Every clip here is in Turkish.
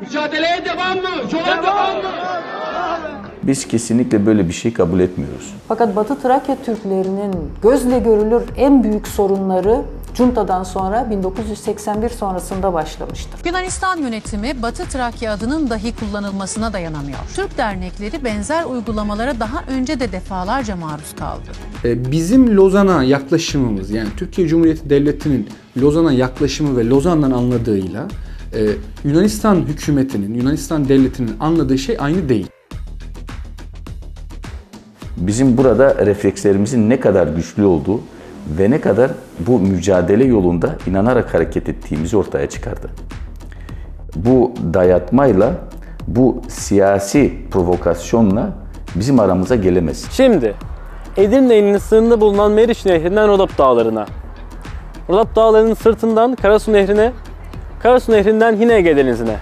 Mücadeleye devam mı? Yola devam mı? Biz kesinlikle böyle bir şey kabul etmiyoruz. Fakat Batı Trakya Türklerinin gözle görülür en büyük sorunları Cunta'dan sonra 1981 sonrasında başlamıştır. Yunanistan yönetimi Batı Trakya adının dahi kullanılmasına dayanamıyor. Türk dernekleri benzer uygulamalara daha önce de defalarca maruz kaldı. E, Bizim Lozan'a yaklaşımımız yani Türkiye Cumhuriyeti Devleti'nin Lozan'a yaklaşımı ve Lozan'dan anladığıyla e, Yunanistan hükümetinin, Yunanistan devletinin anladığı şey aynı değil. Bizim burada reflekslerimizin ne kadar güçlü olduğu ve ne kadar bu mücadele yolunda inanarak hareket ettiğimizi ortaya çıkardı. Bu dayatmayla, bu siyasi provokasyonla bizim aramıza gelemez. Şimdi Edirne ilinin sınırında bulunan Meriç Nehri'nden Rodop Dağları'na, Rodop Dağları'nın sırtından Karasu Nehri'ne, Karasu Nehri'nden yine Ege Denizi'ne.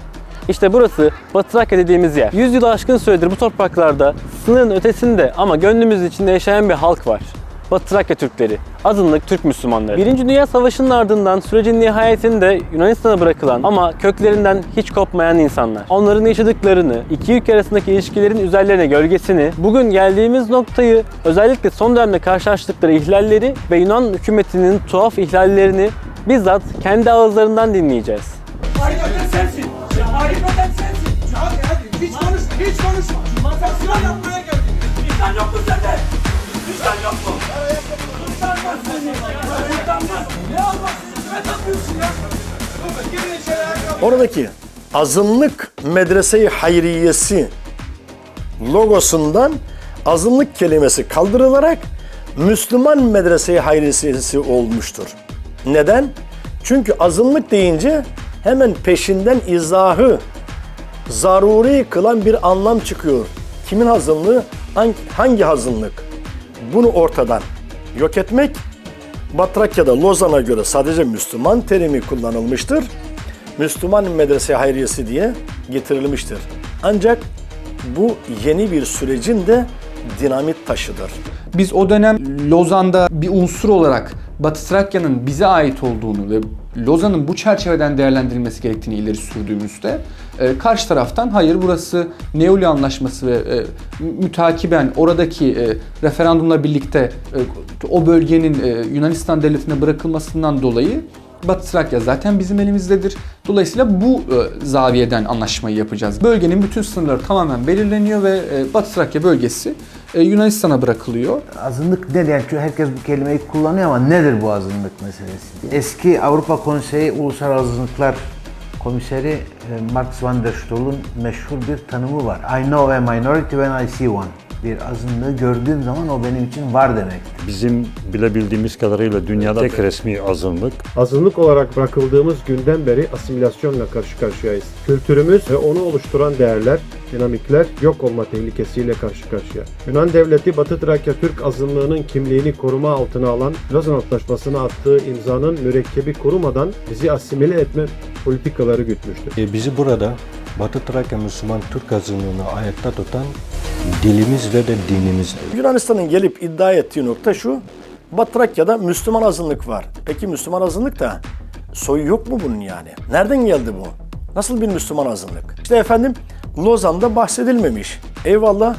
İşte burası Batı Trakya dediğimiz yer. 100 yılı aşkın süredir bu topraklarda sınırın ötesinde ama gönlümüz içinde yaşayan bir halk var. Batı Trakya Türkleri, azınlık Türk Müslümanları. Birinci Dünya Savaşı'nın ardından sürecin nihayetinde Yunanistan'a bırakılan ama köklerinden hiç kopmayan insanlar. Onların yaşadıklarını, iki ülke arasındaki ilişkilerin üzerlerine gölgesini, bugün geldiğimiz noktayı, özellikle son dönemde karşılaştıkları ihlalleri ve Yunan hükümetinin tuhaf ihlallerini bizzat kendi ağızlarından dinleyeceğiz. Harikaten sensin. Harikaten sensin. Hadi hadi. Hiç konuşma. Hiç konuşma. Sen sınav yapmaya geldin. Vicdan yok mu sende? Vicdan yok mu? Utanmaz seni. Utanmaz. Ne Allahsızı kime takıyorsun ya? Oradaki azınlık medrese-i hayriyesi logosundan azınlık kelimesi kaldırılarak Müslüman medrese-i hayriyesi olmuştur. Neden? Çünkü azınlık deyince hemen peşinden izahı zaruri kılan bir anlam çıkıyor. Kimin azınlığı? Hangi, hangi azınlık? Bunu ortadan yok etmek Batrakya'da Lozan'a göre sadece Müslüman terimi kullanılmıştır. Müslüman medrese hayriyesi diye getirilmiştir. Ancak bu yeni bir sürecin de dinamit taşıdır. Biz o dönem Lozan'da bir unsur olarak Batı Trakya'nın bize ait olduğunu ve Lozan'ın bu çerçeveden değerlendirilmesi gerektiğini ileri sürdüğümüzde e, karşı taraftan hayır burası Neoli Anlaşması ve e, mütakiben oradaki e, referandumla birlikte e, o bölgenin e, Yunanistan devletine bırakılmasından dolayı Batı Trakya zaten bizim elimizdedir. Dolayısıyla bu e, zaviyeden anlaşmayı yapacağız. Bölgenin bütün sınırları tamamen belirleniyor ve e, Batı Trakya bölgesi e, Yunanistan'a bırakılıyor. Azınlık nedir? Yani çünkü herkes bu kelimeyi kullanıyor ama nedir bu azınlık meselesi. Eski Avrupa Konseyi Ulusal Azınlıklar Komiseri e, Max van der Stoel'un meşhur bir tanımı var. I know a minority when I see one. Bir azınlığı gördüğüm zaman o benim için var demektir. Bizim bilebildiğimiz kadarıyla dünyada tek resmi azınlık. Azınlık olarak bırakıldığımız günden beri asimilasyonla karşı karşıyayız. Kültürümüz ve onu oluşturan değerler, dinamikler yok olma tehlikesiyle karşı karşıya. Yunan devleti Batı Trakya Türk azınlığının kimliğini koruma altına alan Lozan Antlaşması'na attığı imzanın mürekkebi kurumadan bizi asimile etme politikaları gütmüştür. E, bizi burada Batı Trakya Müslüman Türk azınlığını ayakta tutan dilimiz ve de dinimiz. Yunanistan'ın gelip iddia ettiği nokta şu. Batrakya'da Müslüman azınlık var. Peki Müslüman azınlık da soyu yok mu bunun yani? Nereden geldi bu? Nasıl bir Müslüman azınlık? İşte efendim Lozan'da bahsedilmemiş. Eyvallah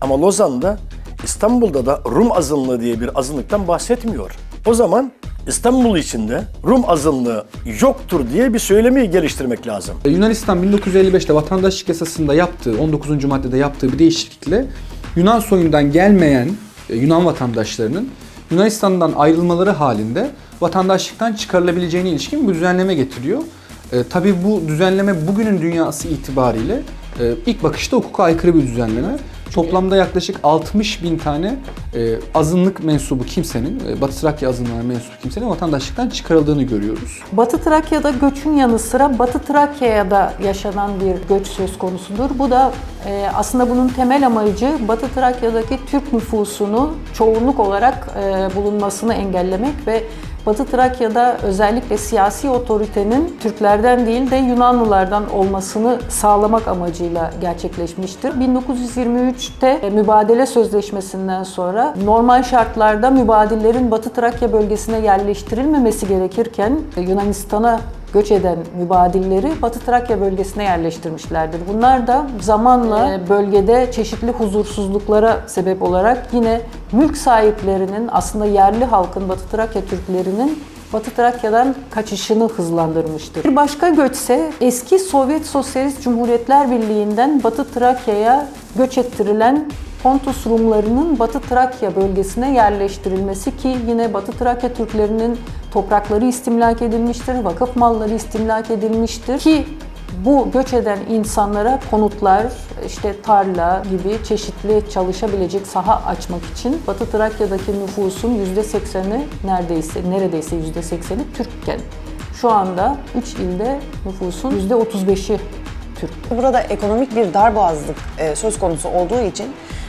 ama Lozan'da İstanbul'da da Rum azınlığı diye bir azınlıktan bahsetmiyor. O zaman İstanbul içinde Rum azınlığı yoktur diye bir söylemi geliştirmek lazım. E, Yunanistan 1955'te vatandaşlık yasasında yaptığı, 19. maddede yaptığı bir değişiklikle Yunan soyundan gelmeyen e, Yunan vatandaşlarının Yunanistan'dan ayrılmaları halinde vatandaşlıktan çıkarılabileceğine ilişkin bir düzenleme getiriyor. E, tabii bu düzenleme bugünün dünyası itibariyle e, ilk bakışta hukuka aykırı bir düzenleme. Toplamda yaklaşık 60 bin tane e, azınlık mensubu kimsenin, e, Batı Trakya azınlığına mensup kimsenin vatandaşlıktan çıkarıldığını görüyoruz. Batı Trakya'da göçün yanı sıra Batı Trakya'ya da yaşanan bir göç söz konusudur. Bu da e, aslında bunun temel amacı Batı Trakya'daki Türk nüfusunu çoğunluk olarak e, bulunmasını engellemek ve Batı Trakya'da özellikle siyasi otoritenin Türklerden değil de Yunanlılardan olmasını sağlamak amacıyla gerçekleşmiştir. 1923'te e, mübadele sözleşmesinden sonra normal şartlarda mübadillerin Batı Trakya bölgesine yerleştirilmemesi gerekirken e, Yunanistan'a göç eden mübadilleri Batı Trakya bölgesine yerleştirmişlerdir. Bunlar da zamanla e, bölgede çeşitli huzursuzluklara sebep olarak yine mülk sahiplerinin aslında yerli halkın Batı Trakya Türklerinin Batı Trakya'dan kaçışını hızlandırmıştır. Bir başka göçse eski Sovyet Sosyalist Cumhuriyetler Birliği'nden Batı Trakya'ya göç ettirilen Pontus Rumlarının Batı Trakya bölgesine yerleştirilmesi ki yine Batı Trakya Türklerinin toprakları istimlak edilmiştir, vakıf malları istimlak edilmiştir ki bu göç eden insanlara konutlar, işte tarla gibi çeşitli çalışabilecek saha açmak için Batı Trakya'daki nüfusun %80'i neredeyse neredeyse %80'i Türkken. Şu anda 3 ilde nüfusun %35'i Türk. Burada ekonomik bir darboğazlık e, söz konusu olduğu için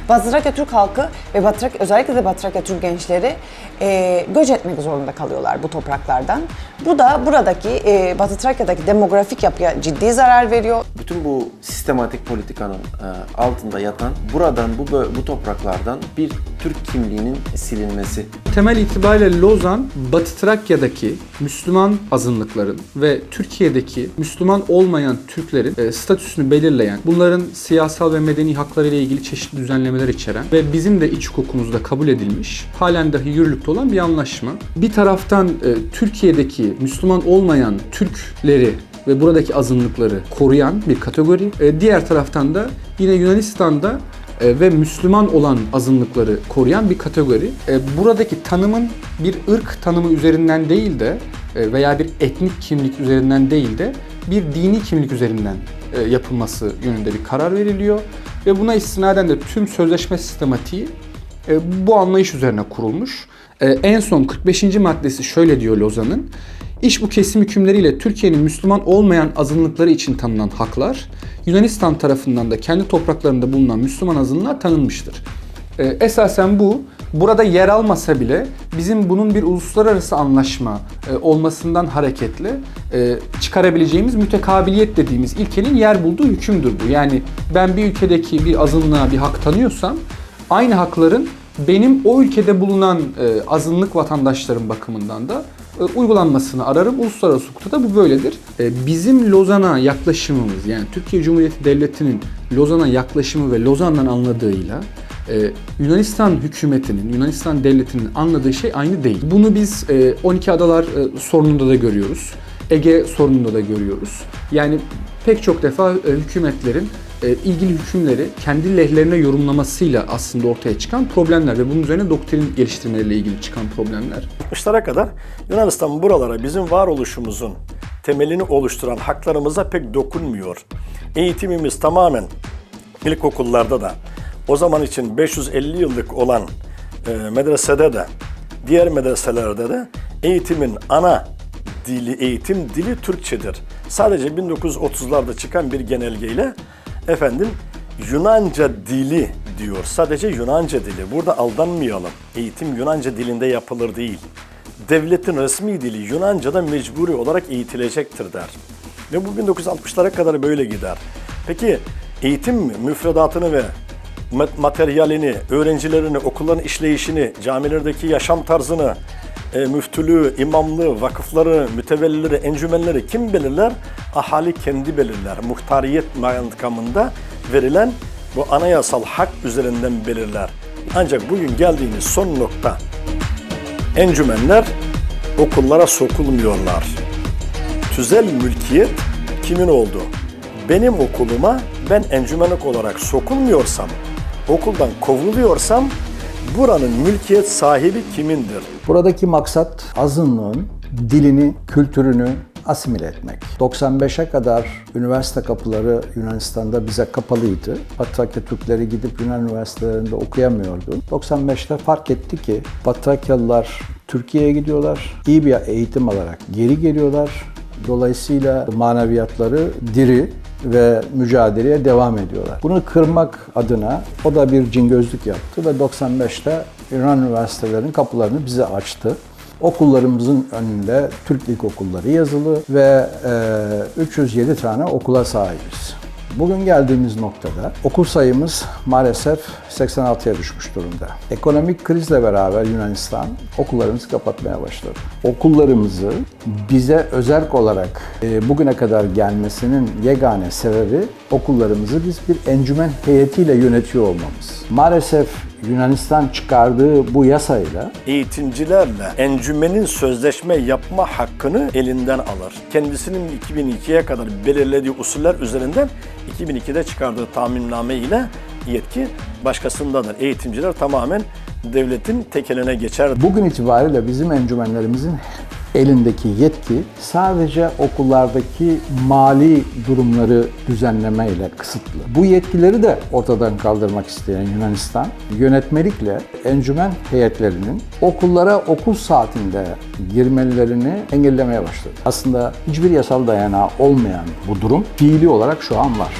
Batı Türk halkı ve Batı özellikle de Batı Türk gençleri e, göç etmek zorunda kalıyorlar bu topraklardan. Bu da buradaki e, Batı Trakya'daki demografik yapıya ciddi zarar veriyor. Bütün bu sistematik politikanın e, altında yatan buradan bu bu topraklardan bir Türk kimliğinin silinmesi. Temel itibariyle Lozan, Batı Trakya'daki Müslüman azınlıkların ve Türkiye'deki Müslüman olmayan Türklerin e, statüsünü belirleyen, bunların siyasal ve medeni hakları ile ilgili çeşitli düzenlemeler içeren ve bizim de iç hukukumuzda kabul edilmiş, halen dahi yürürlükte olan bir anlaşma. Bir taraftan e, Türkiye'deki Müslüman olmayan Türkleri ve buradaki azınlıkları koruyan bir kategori. E, Diğer taraftan da yine Yunanistan'da e, ve Müslüman olan azınlıkları koruyan bir kategori. E, Buradaki tanımın bir ırk tanımı üzerinden değil de e, veya bir etnik kimlik üzerinden değil de bir dini kimlik üzerinden yapılması yönünde bir karar veriliyor. Ve buna istinaden de tüm sözleşme sistematiği bu anlayış üzerine kurulmuş. E, En son 45. maddesi şöyle diyor Lozan'ın. İş bu kesim hükümleriyle Türkiye'nin Müslüman olmayan azınlıkları için tanınan haklar, Yunanistan tarafından da kendi topraklarında bulunan Müslüman azınlığa tanınmıştır. E, esasen bu, burada yer almasa bile bizim bunun bir uluslararası anlaşma e, olmasından hareketle e, çıkarabileceğimiz mütekabiliyet dediğimiz ilkenin yer bulduğu hükümdür bu. Yani ben bir ülkedeki bir azınlığa bir hak tanıyorsam, aynı hakların benim o ülkede bulunan e, azınlık vatandaşlarım bakımından da e, uygulanmasını ararım. Uluslararası hukukta da bu böyledir. E, bizim Lozan'a yaklaşımımız yani Türkiye Cumhuriyeti Devleti'nin Lozan'a yaklaşımı ve Lozan'dan anladığıyla e, Yunanistan hükümetinin, Yunanistan devletinin anladığı şey aynı değil. Bunu biz e, 12 Adalar e, sorununda da görüyoruz. Ege sorununda da görüyoruz. Yani pek çok defa e, hükümetlerin ilgili hükümleri kendi lehlerine yorumlamasıyla aslında ortaya çıkan problemler ve bunun üzerine doktrin geliştirmeleriyle ilgili çıkan problemler. 60'lara kadar Yunanistan buralara bizim varoluşumuzun temelini oluşturan haklarımıza pek dokunmuyor. Eğitimimiz tamamen ilkokullarda da o zaman için 550 yıllık olan e, medresede de diğer medreselerde de eğitimin ana dili, eğitim dili Türkçedir. Sadece 1930'larda çıkan bir genelgeyle efendim Yunanca dili diyor. Sadece Yunanca dili. Burada aldanmayalım. Eğitim Yunanca dilinde yapılır değil. Devletin resmi dili Yunanca'da mecburi olarak eğitilecektir der. Ve bu 1960'lara kadar böyle gider. Peki eğitim müfredatını ve mat- materyalini, öğrencilerini, okulların işleyişini, camilerdeki yaşam tarzını, e, müftülüğü, imamlığı, vakıfları, mütevellileri, encümenleri kim belirler? Ahali kendi belirler. Muhtariyet makamında verilen bu anayasal hak üzerinden belirler. Ancak bugün geldiğimiz son nokta encümenler okullara sokulmuyorlar. Tüzel mülkiyet kimin oldu? Benim okuluma ben encümenlik olarak sokulmuyorsam, okuldan kovuluyorsam buranın mülkiyet sahibi kimindir? Buradaki maksat azınlığın dilini, kültürünü asimile etmek. 95'e kadar üniversite kapıları Yunanistan'da bize kapalıydı. Batrakya Türkleri gidip Yunan üniversitelerinde okuyamıyordu. 95'te fark etti ki Batrakyalılar Türkiye'ye gidiyorlar. iyi bir eğitim alarak geri geliyorlar. Dolayısıyla maneviyatları diri ve mücadeleye devam ediyorlar. Bunu kırmak adına o da bir cingözlük yaptı ve 95'te Yunan üniversitelerinin kapılarını bize açtı. Okullarımızın önünde Türk ilkokulları yazılı ve e, 307 tane okula sahibiz. Bugün geldiğimiz noktada okul sayımız maalesef 86'ya düşmüş durumda. Ekonomik krizle beraber Yunanistan okullarımızı kapatmaya başladı. Okullarımızı bize özerk olarak e, bugüne kadar gelmesinin yegane sebebi okullarımızı biz bir encümen heyetiyle yönetiyor olmamız. Maalesef Yunanistan çıkardığı bu yasayla Eğitimcilerle encümenin sözleşme yapma hakkını elinden alır. Kendisinin 2002'ye kadar belirlediği usuller üzerinden 2002'de çıkardığı taminlame ile yetki başkasındadır. Eğitimciler tamamen devletin tek eline geçer. Bugün itibariyle bizim encümenlerimizin elindeki yetki sadece okullardaki mali durumları düzenlemeyle kısıtlı. Bu yetkileri de ortadan kaldırmak isteyen Yunanistan, yönetmelikle encümen heyetlerinin okullara okul saatinde girmelerini engellemeye başladı. Aslında hiçbir yasal dayanağı olmayan bu durum fiili olarak şu an var.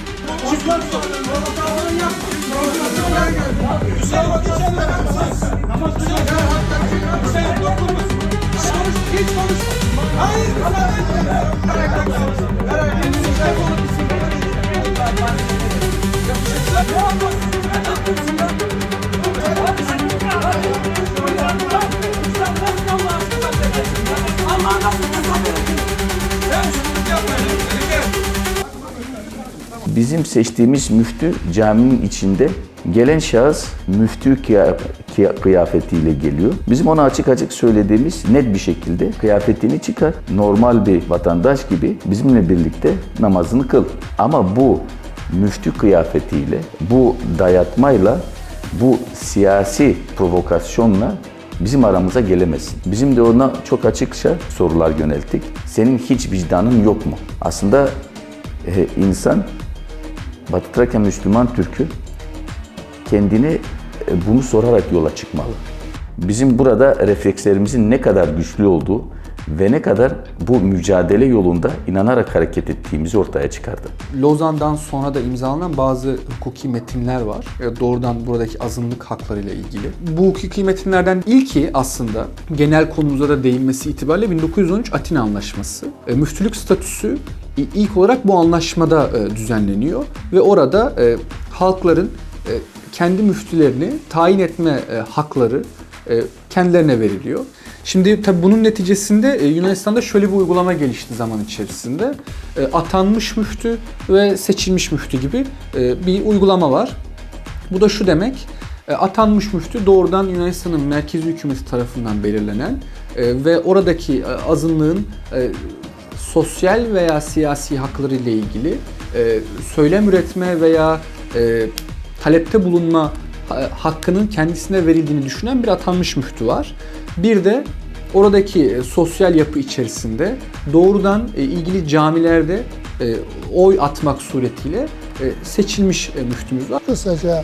Bizim seçtiğimiz müftü caminin içinde gelen şahıs müftü kıya- kıya- kıyafetiyle geliyor. Bizim ona açık açık söylediğimiz net bir şekilde kıyafetini çıkar. Normal bir vatandaş gibi bizimle birlikte namazını kıl. Ama bu müftü kıyafetiyle, bu dayatmayla, bu siyasi provokasyonla bizim aramıza gelemezsin. Bizim de ona çok açıkça sorular yönelttik. Senin hiç vicdanın yok mu? Aslında e, insan Batı Trakya Müslüman Türk'ü kendini e, bunu sorarak yola çıkmalı. Bizim burada reflekslerimizin ne kadar güçlü olduğu ve ne kadar bu mücadele yolunda inanarak hareket ettiğimizi ortaya çıkardı. Lozan'dan sonra da imzalanan bazı hukuki metinler var. E, Doğrudan buradaki azınlık haklarıyla ilgili. Bu hukuki metinlerden ilki aslında genel konumuza da değinmesi itibariyle 1913 Atina Anlaşması. E, Müftülük statüsü ilk olarak bu anlaşmada düzenleniyor ve orada halkların kendi müftülerini tayin etme e, hakları e, kendilerine veriliyor. Şimdi tabi bunun neticesinde e, Yunanistan'da şöyle bir uygulama gelişti zaman içerisinde. Atanmış müftü ve seçilmiş müftü gibi bir uygulama var. Bu da şu demek, atanmış müftü doğrudan Yunanistan'ın merkezi hükümeti tarafından belirlenen ve oradaki azınlığın sosyal veya siyasi hakları ile ilgili söylem üretme veya talepte bulunma ha- hakkının kendisine verildiğini düşünen bir atanmış müftü var. Bir de oradaki e, sosyal yapı içerisinde doğrudan e, ilgili camilerde e, oy atmak suretiyle e, seçilmiş e, müftümüz var. Kısaca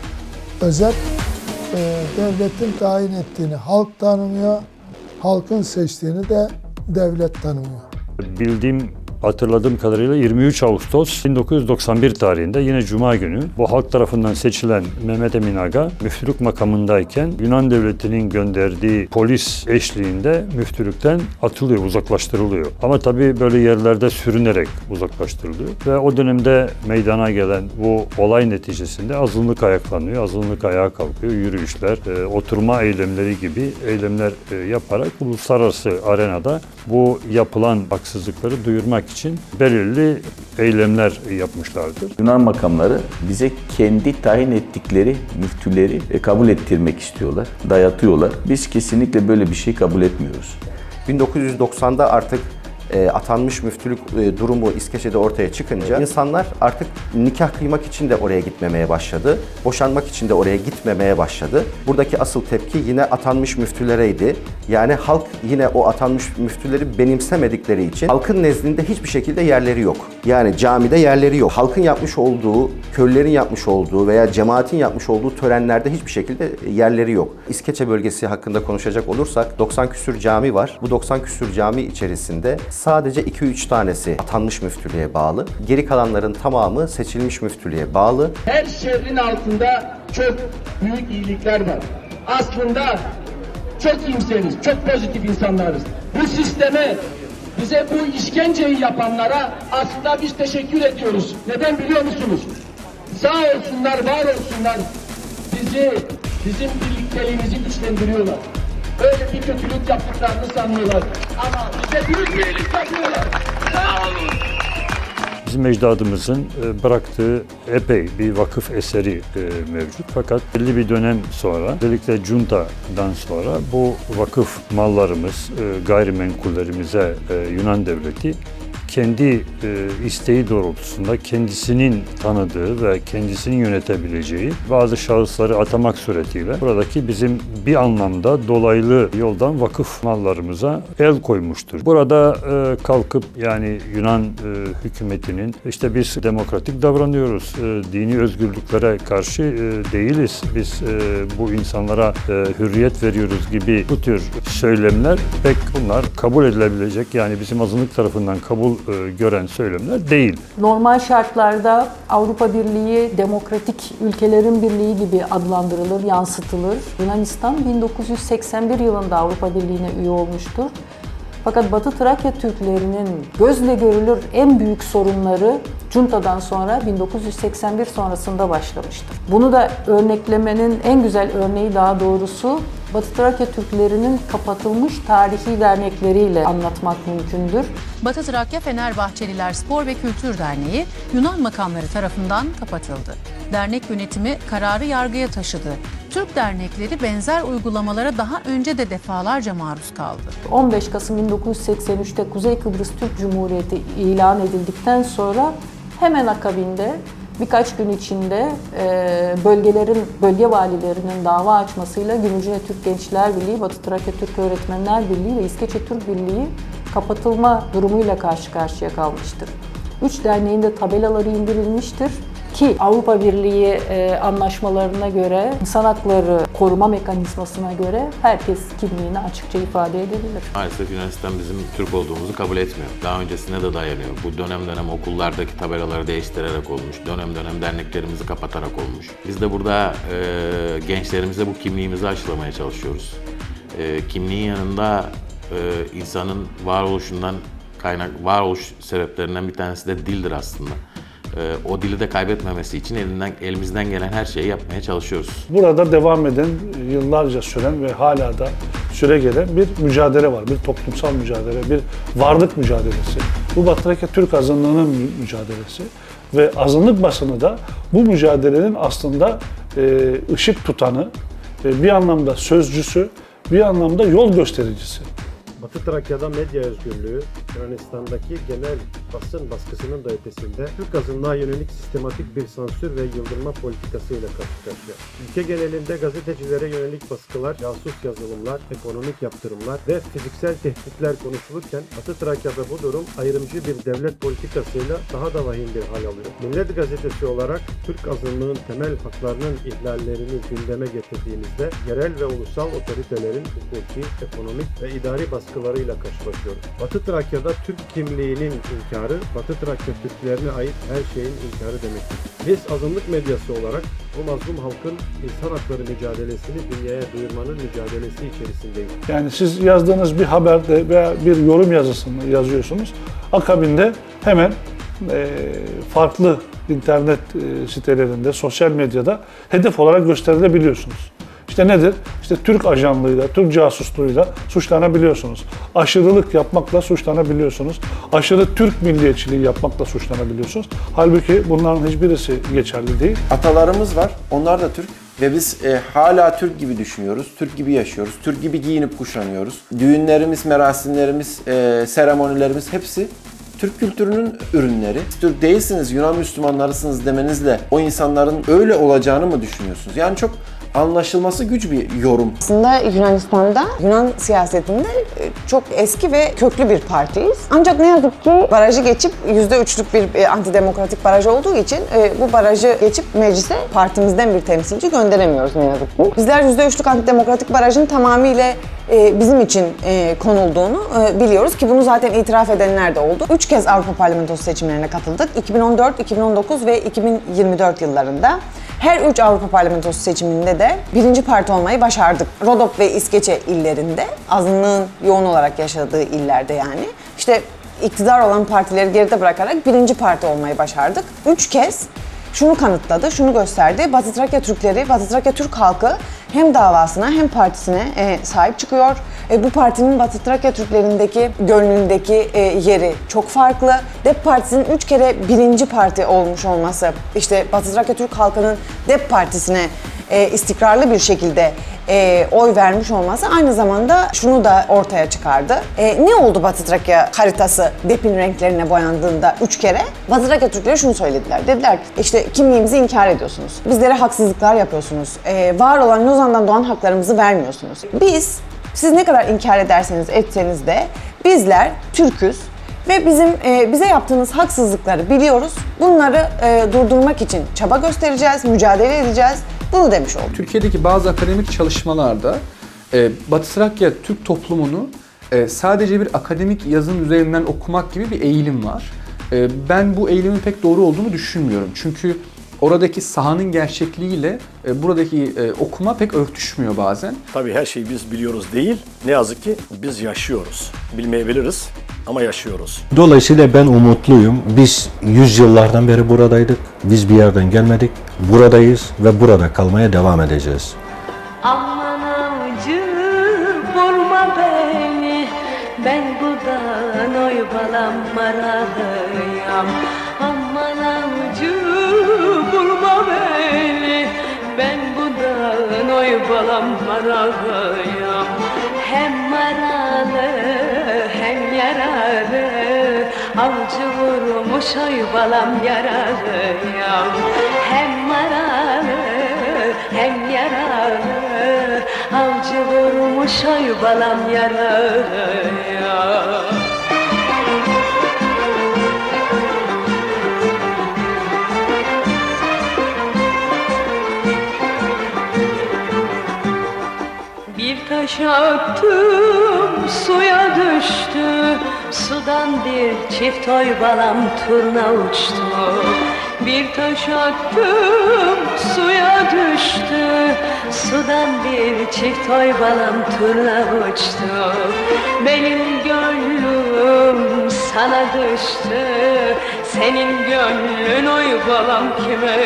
özet e, devletin tayin ettiğini halk tanımıyor, halkın seçtiğini de devlet tanımıyor. Bildiğim hatırladığım kadarıyla 23 Ağustos 1991 tarihinde yine Cuma günü bu halk tarafından seçilen Mehmet Emin Aga müftülük makamındayken Yunan devletinin gönderdiği polis eşliğinde müftülükten atılıyor, uzaklaştırılıyor. Ama tabii böyle yerlerde sürünerek uzaklaştırılıyor ve o dönemde meydana gelen bu olay neticesinde azınlık ayaklanıyor, azınlık ayağa kalkıyor, yürüyüşler, e, oturma eylemleri gibi eylemler e, yaparak uluslararası arenada bu yapılan haksızlıkları duyurmak için belirli eylemler yapmışlardır. Yunan makamları bize kendi tayin ettikleri müftüleri e, kabul ettirmek istiyorlar, dayatıyorlar. Biz kesinlikle böyle bir şey kabul etmiyoruz. 1990'da artık e, atanmış müftülük e, durumu İskeçe'de ortaya çıkınca insanlar artık nikah kıymak için de oraya gitmemeye başladı. Boşanmak için de oraya gitmemeye başladı. Buradaki asıl tepki yine atanmış müftülereydi. Yani halk yine o atanmış müftüleri benimsemedikleri için halkın nezdinde hiçbir şekilde yerleri yok. Yani camide yerleri yok. Halkın yapmış olduğu, köylülerin yapmış olduğu veya cemaatin yapmış olduğu törenlerde hiçbir şekilde yerleri yok. İskeçe bölgesi hakkında konuşacak olursak 90 küsür cami var. Bu 90 küsür cami içerisinde sadece 2-3 tanesi atanmış müftülüğe bağlı. Geri kalanların tamamı seçilmiş müftülüğe bağlı. Her şerrin altında çok büyük iyilikler var. Aslında çok iyimseriz, çok pozitif insanlarız. Bu sisteme bize bu işkenceyi yapanlara aslında biz teşekkür ediyoruz. Neden biliyor musunuz? Sağ olsunlar, var olsunlar. Bizi, bizim birlikteliğimizi güçlendiriyorlar. Öyle bir kötülük yaptıklarını sanıyorlar. Ama bize büyük bir iyilik yapıyorlar. Bizim ecdadımızın e, bıraktığı epey bir vakıf eseri e, mevcut. Fakat belli bir dönem sonra, özellikle Cunta'dan sonra bu vakıf mallarımız, e, gayrimenkullerimize Yunan devleti kendi e, isteği doğrultusunda kendisinin tanıdığı ve kendisinin yönetebileceği bazı şahısları atamak suretiyle buradaki bizim bir anlamda dolaylı yoldan vakıf mallarımıza el koymuştur. Burada e, kalkıp yani Yunan e, hükümetinin işte biz demokratik davranıyoruz, e, dini özgürlüklere karşı e, değiliz, biz e, bu insanlara e, hürriyet veriyoruz gibi bu tür söylemler pek bunlar kabul edilebilecek yani bizim azınlık tarafından kabul gören söylemler değil. Normal şartlarda Avrupa Birliği demokratik ülkelerin birliği gibi adlandırılır, yansıtılır. Yunanistan 1981 yılında Avrupa Birliği'ne üye olmuştur. Fakat Batı Trakya Türklerinin gözle görülür en büyük sorunları Cunta'dan sonra 1981 sonrasında başlamıştır. Bunu da örneklemenin en güzel örneği daha doğrusu Batı Trakya Türklerinin kapatılmış tarihi dernekleriyle anlatmak mümkündür. Batı Trakya Fenerbahçeliler Spor ve Kültür Derneği Yunan makamları tarafından kapatıldı. Dernek yönetimi kararı yargıya taşıdı. Türk dernekleri benzer uygulamalara daha önce de defalarca maruz kaldı. 15 Kasım 1983'te Kuzey Kıbrıs Türk Cumhuriyeti ilan edildikten sonra hemen akabinde birkaç gün içinde e, bölgelerin bölge valilerinin dava açmasıyla Gümüşhane Türk Gençler Birliği, Batı Trakya Türk Öğretmenler Birliği ve İskeçe Türk Birliği kapatılma durumuyla karşı karşıya kalmıştır. Üç derneğin de tabelaları indirilmiştir ki Avrupa Birliği e, anlaşmalarına göre, insan hakları koruma mekanizmasına göre herkes kimliğini açıkça ifade edebilir. Maalesef Yunanistan bizim Türk olduğumuzu kabul etmiyor. Daha öncesine de dayanıyor. Bu dönem dönem okullardaki tabelaları değiştirerek olmuş. Dönem dönem derneklerimizi kapatarak olmuş. Biz de burada e, gençlerimize bu kimliğimizi aşılamaya çalışıyoruz. E, kimliğin yanında e, insanın varoluşundan kaynak, varoluş sebeplerinden bir tanesi de dildir aslında. E, o dili de kaybetmemesi için elinden elimizden gelen her şeyi yapmaya çalışıyoruz. Burada devam eden, yıllarca süren ve hala da süre gelen bir mücadele var. Bir toplumsal mücadele, bir varlık mücadelesi. Bu Batı Trakya Türk azınlığının mü- mücadelesi. Ve azınlık basını da bu mücadelenin aslında e, ışık tutanı, e, bir anlamda sözcüsü, bir anlamda yol göstericisi. Batı Trakya'da medya özgürlüğü, Yunanistan'daki genel basın baskısının da ötesinde Türk azınlığa yönelik sistematik bir sansür ve yıldırma politikasıyla karşı karşıya. Ülke genelinde gazetecilere yönelik baskılar, casus yazılımlar, ekonomik yaptırımlar ve fiziksel tehditler konuşulurken Batı Trakya'da bu durum ayrımcı bir devlet politikasıyla daha da vahim bir hal alıyor. Millet Gazetesi olarak Türk azınlığın temel haklarının ihlallerini gündeme getirdiğimizde yerel ve ulusal otoritelerin hukuki, ekonomik ve idari baskılarıyla karşılaşıyoruz. Batı Trakya'da Türk kimliğinin inkarı, Batı Trakya Türklerine ait her şeyin inkarı demektir. Biz azınlık medyası olarak bu mazlum halkın insan hakları mücadelesini dünyaya duyurmanın mücadelesi içerisindeyiz. Yani siz yazdığınız bir haberde veya bir yorum yazısını yazıyorsunuz. Akabinde hemen e, farklı internet e, sitelerinde, sosyal medyada hedef olarak gösterilebiliyorsunuz. İşte nedir? İşte Türk ajanlığıyla, Türk casusluğuyla suçlanabiliyorsunuz. Aşırılık yapmakla suçlanabiliyorsunuz. Aşırı Türk milliyetçiliği yapmakla suçlanabiliyorsunuz. Halbuki bunların hiçbirisi geçerli değil. Atalarımız var, onlar da Türk. Ve biz e, hala Türk gibi düşünüyoruz, Türk gibi yaşıyoruz, Türk gibi giyinip kuşanıyoruz. Düğünlerimiz, merasimlerimiz, e, seremonilerimiz hepsi Türk kültürünün ürünleri. Türk değilsiniz, Yunan Müslümanlarısınız demenizle o insanların öyle olacağını mı düşünüyorsunuz? Yani çok anlaşılması güç bir yorum. Aslında Yunanistan'da, Yunan siyasetinde e, çok eski ve köklü bir partiyiz. Ancak ne yazık ki barajı geçip %3'lük bir e, antidemokratik baraj olduğu için e, bu barajı geçip meclise partimizden bir temsilci gönderemiyoruz ne yazık ki. Bizler %3'lük antidemokratik barajın tamamıyla bizim için konulduğunu biliyoruz ki bunu zaten itiraf edenler de oldu. Üç kez Avrupa Parlamentosu seçimlerine katıldık. 2014, 2019 ve 2024 yıllarında. Her üç Avrupa Parlamentosu seçiminde de birinci parti olmayı başardık. Rodop ve İskeçe illerinde, azınlığın yoğun olarak yaşadığı illerde yani. İşte iktidar olan partileri geride bırakarak birinci parti olmayı başardık. Üç kez şunu kanıtladı, şunu gösterdi. Batı Trakya Türkleri, Batı Trakya Türk halkı hem davasına hem partisine e, sahip çıkıyor. E, bu partinin Batı Trakya Türklerindeki, gönlündeki e, yeri çok farklı. DEP Partisi'nin üç kere birinci parti olmuş olması, işte Batı Trakya Türk halkının DEP Partisi'ne e, istikrarlı bir şekilde e, oy vermiş olması aynı zamanda şunu da ortaya çıkardı. E, ne oldu Batı Trakya haritası DEP'in renklerine boyandığında üç kere? Batı Trakya Türkleri şunu söylediler. Dediler ki işte kimliğimizi inkar ediyorsunuz. Bizlere haksızlıklar yapıyorsunuz. E, var olan Lozan'dan doğan haklarımızı vermiyorsunuz. Biz siz ne kadar inkar ederseniz etseniz de bizler Türküz ve bizim e, bize yaptığınız haksızlıkları biliyoruz. Bunları e, durdurmak için çaba göstereceğiz, mücadele edeceğiz. Bunu demiş olduk. Türkiye'deki bazı akademik çalışmalarda e, Batı Trakya Türk toplumunu e, sadece bir akademik yazın üzerinden okumak gibi bir eğilim var. E, ben bu eğilimin pek doğru olduğunu düşünmüyorum. Çünkü oradaki sahanın gerçekliğiyle e, buradaki e, okuma pek örtüşmüyor bazen. Tabii her şeyi biz biliyoruz değil. Ne yazık ki biz yaşıyoruz. Bilmeyebiliriz ama yaşıyoruz. Dolayısıyla ben umutluyum. Biz yüzyıllardan beri buradaydık. Biz bir yerden gelmedik. Buradayız ve burada kalmaya devam edeceğiz. Aman avcı vurma beni Ben buradan oy balam maradayam Aman avcı vurma beni Ben buradan oy balam maradayam Avcı vurmuş oy balam yaralıyam Hem maralı hem yaralı. Avcı vurmuş oy balam yaralı taş attım suya düştü. Sudan bir çift oy balam turna uçtu. Bir taş attım suya düştü. Sudan bir çift oy balam turna uçtu. Benim gönlüm sana düştü. Senin gönlün oy balam kime